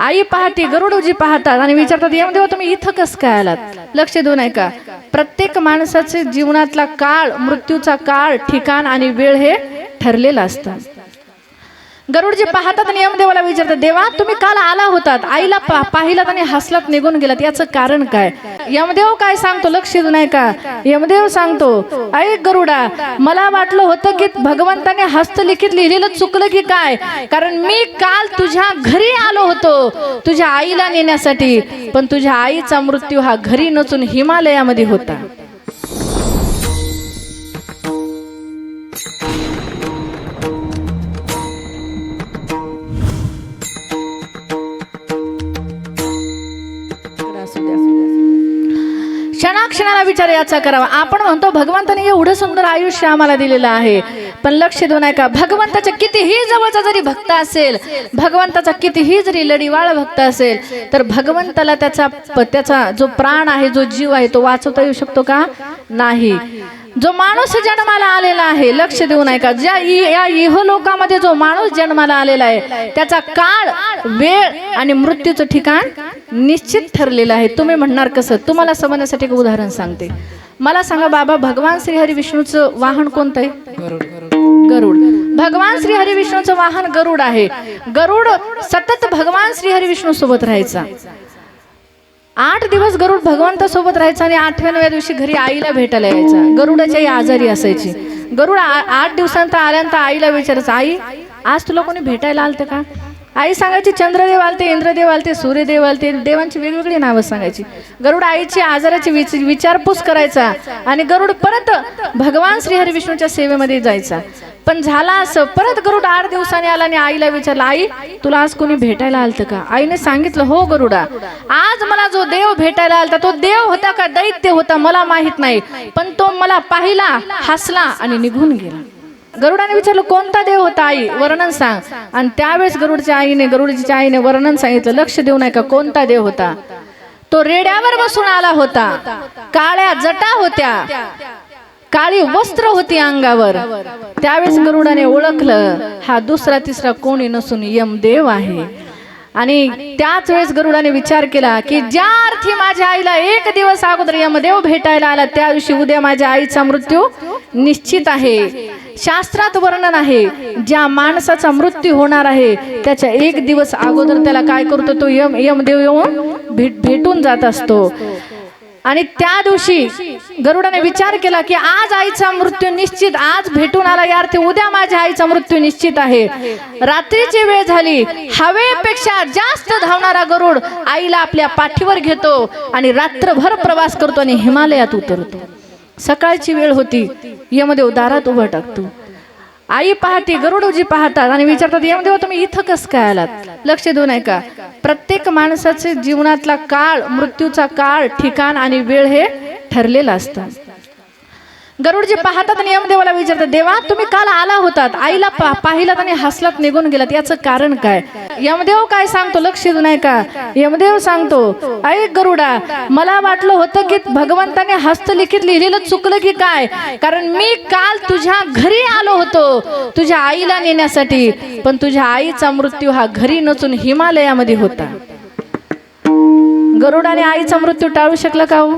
आई पाहते गरुडजी पाहतात आणि विचारतात यामध्ये तुम्ही इथं कसं काय आलात? लक्ष देऊन ऐका का प्रत्येक माणसाचे जीवनातला काळ मृत्यूचा काळ ठिकाण आणि वेळ हे ठरलेलं असतं. गरुडजी पाहतात आणि यमदेवाला विचारतात देवा तुम्ही काल आला होतात आईला पाहिलात आणि हसलात निघून गेलात याचं कारण काय? यमदेव काय सांगतो? लक्ष नाही का? यमदेव सांगतो ऐक गरुडा मला वाटलं होतं की भगवंताने हस्तलिखित लिहिलेलं चुकलं की काय? कारण मी काल तुझ्या घरी आलो होतो तुझ्या आईला नेण्यासाठी पण तुझ्या आईचा मृत्यू हा घरी नसून हिमालयामध्ये होता. क्षणाक्षणाला विचार याचा करावा. आपण म्हणतो भगवंताने एवढं सुंदर आयुष्य आम्हाला दिलेलं आहे. पण लक्ष देऊ नका. भगवंताच्या कितीही जवळचा जरी भक्त असेल भगवंताचा कितीही जरी लढीवाळ भक्त असेल तर भगवंताला त्याचा प- त्याचा जो प्राण आहे जो जीव आहे तो वाचवता येऊ शकतो का? नाही. जो माणूस जन्माला आलेला आहे लक्ष देऊ नये का ज्या इ- या इहलोकामध्ये जो माणूस जन्माला आलेला आहे त्याचा काळ वेळ आणि मृत्यूचं ठिकाण निश्चित ठरलेलं आहे. तुम्ही म्हणणार कसं? तुम्हाला समजण्यासाठी एक उदाहरण सांगते. मला सांगा बाबा भगवान श्री हरी विष्णूचं वाहन कोणतं आहे? गरुड. भगवान श्री हरी विष्णूचं वाहन गरुड आहे. गरुड सतत भगवान श्री हरी विष्णू सोबत राहायचा. आठ दिवस गरुड भगवंतासोबत राहायचा आणि आठव्या नव्या दिवशी घरी आईला भेटायला यायचा. गरुडाची आजारी असायची. गरुड आठ दिवसांत आल्यानंतर आईला विचारायचं आई आज तुला कोणी भेटायला आलतं का? आई सांगायची चंद्रदेव आलते इंद्रदेव आलते सूर्यदेव आलते देवांची वेगवेगळी नावं सांगायची. गरुड आईची आजाराची विच विचारपूस करायचा आणि गरुड परत भगवान श्रीहरी विष्णूच्या सेवेमध्ये जायचा. पण झाला असं परत गरुड आठ दिवसांनी आला आणि आईला विचारलं आई तुला आज कोणी भेटायला आलतं का? आईने सांगितलं हो गरुडा आज मला जो देव भेटायला आलता तो देव होता का दैत्य होता मला माहीत नाही. पण तो मला पाहिला हसला आणि निघून गेला. गरुडाने विचारलं कोणता देव होता आई? वर्णन सांग. आणि त्यावेळेस गरुडच्या आईने गरुडजीच्या आईने वर्णन सांगितलं लक्ष देऊ नये का कोणता देव होता? तो रेड्यावर बसून आला होता. काळ्या जटा होत्या. काळी वस्त्र होती अंगावर. त्यावेळेस गरुडाने ओळखलं हा दुसरा तिसरा कोणी नसून यमदेव आहे. आणि त्याच वेळेस गरुडाने विचार केला की ज्या अर्थी माझ्या आईला एक दिवस अगोदर यमदेव भेटायला आला त्या दिवशी उद्या माझ्या आईचा मृत्यू निश्चित आहे. शास्त्रात वर्णन आहे ज्या माणसाचा मृत्यू होणार आहे त्याच्या एक दिवस अगोदर त्याला काय करतो तो यम यमदेव येऊन भेट भेटून जात असतो. आणि त्या दिवशी गरुडाने विचार केला की आज आईचा मृत्यू निश्चित आज भेटून आला या अर्थी उद्या माझ्या आईचा मृत्यू निश्चित आहे. रात्रीची वेळ झाली हवेपेक्षा जास्त धावणारा गरुड आईला आपल्या पाठीवर घेतो आणि रात्रभर प्रवास करतो आणि हिमालयात उतरतो. सकाळची वेळ होती. यमदेव दारात उभा टाकतो. आई पाहते गरुडजी पाहतात आणि विचारतात यमदेव तुम्ही इथं कसं काय आलात? लक्ष देऊन ऐका. का प्रत्येक माणसाचे जीवनातला काळ मृत्यूचा काळ ठिकाण आणि वेळ हे ठरलेलं असतं. गरुडजी पाहतात आणि यमदेवाला विचारतात देवा तुम्ही काल आला होतात आईला पाहिलात आणि हसलात निघून गेलात याचं कारण काय? यमदेव काय सांगतो? लक्ष नये का यमदेव सांगतो ऐक गरुडा मला वाटलं होतं की भगवंताने हस्तलिखित लिहिलेलं चुकलं की काय? कारण मी काल तुझ्या घरी आलो होतो तुझ्या आईला नेण्यासाठी पण तुझ्या आईचा मृत्यू हा घरी नसून हिमालयामध्ये होता. गरुडाने आईचा मृत्यू टाळू शकला का हो?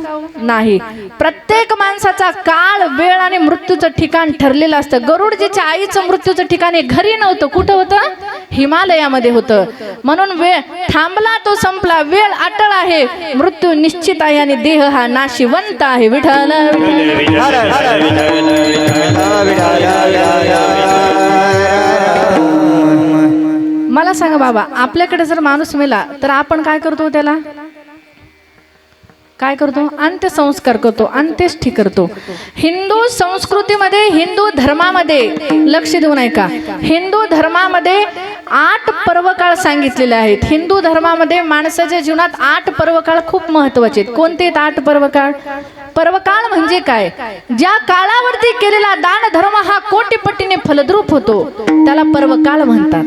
नाही. प्रत्येक माणसाचा काळ वेळ आणि मृत्यूचं ठिकाण ठरलेलं असतं. गरुडजीच्या आईचं मृत्यूचं ठिकाण हे घरी नव्हतं. कुठं होतं? हिमालयामध्ये होतं. म्हणून वेळ थांबला तो संपला. वेळ अटळ आहे. मृत्यू निश्चित आहे आणि देह हा नाशिवंत आहे. विठ्ठल मला सांगा बाबा आपल्याकडे जर माणूस मेला तर आपण काय करतो त्याला? काय करतो? अंत्यसंस्कार करतो अंत्येष्ठी करतो. हिंदू संस्कृतीमध्ये हिंदू धर्मामध्ये लक्ष देऊ ऐका. का हिंदू धर्मामध्ये आठ पर्वकाळ सांगितलेले आहेत. हिंदू धर्मामध्ये माणसाच्या जीवनात आठ पर्वकाळ खूप महत्त्वाचे आहेत. कोणते आहेत आठ पर्वकाळ? पर्वकाळ म्हणजे काय? ज्या काळावरती केलेला दान धर्म हा कोटीपटीने फलद्रूप होतो त्याला पर्वकाळ म्हणतात.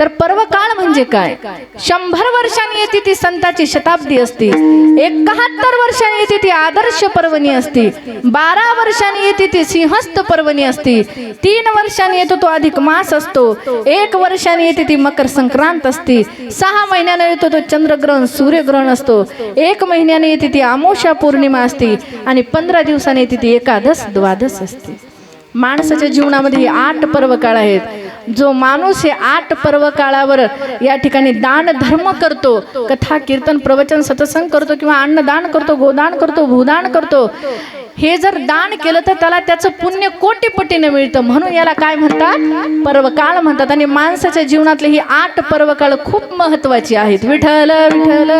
तर पर्वकाळ म्हणजे काय? शंभर वर्षांनी येते ती संताची शताब्दी असते. एकाहत्तर वर्षांनी येते ती आदर्श पर्वणी असते. बारा वर्षांनी येते ती सिंहस्थ पर्वणी असते. तीन वर्षांनी येतो तो अधिक मास असतो. एक वर्षांनी येते ती मकर संक्रांत असते. सहा महिन्याने येतो तो चंद्रग्रहण सूर्यग्रहण असतो. एक महिन्याने येते ती अमावस्या पौर्णिमा असते आणि पंधरा दिवसाने येते ती एकादश द्वादश असते. माणसाच्या जीवनामध्ये आठ पर्व काळ आहेत. जो माणूस हे आठ पर्व काळावर या ठिकाणी दान धर्म करतो कथा कीर्तन प्रवचन सत्संग करतो किंवा अन्नदान करतो गोदान करतो भूदान करतो हे जर दान केलं तर त्याला त्याचं पुण्य कोटीपटीने मिळतं म्हणून याला काय म्हणतात पर्वकाळ म्हणतात आणि माणसाच्या जीवनातले ही आठ पर्वकाळ खूप महत्वाची आहेत विठ्ठल विठ्ठल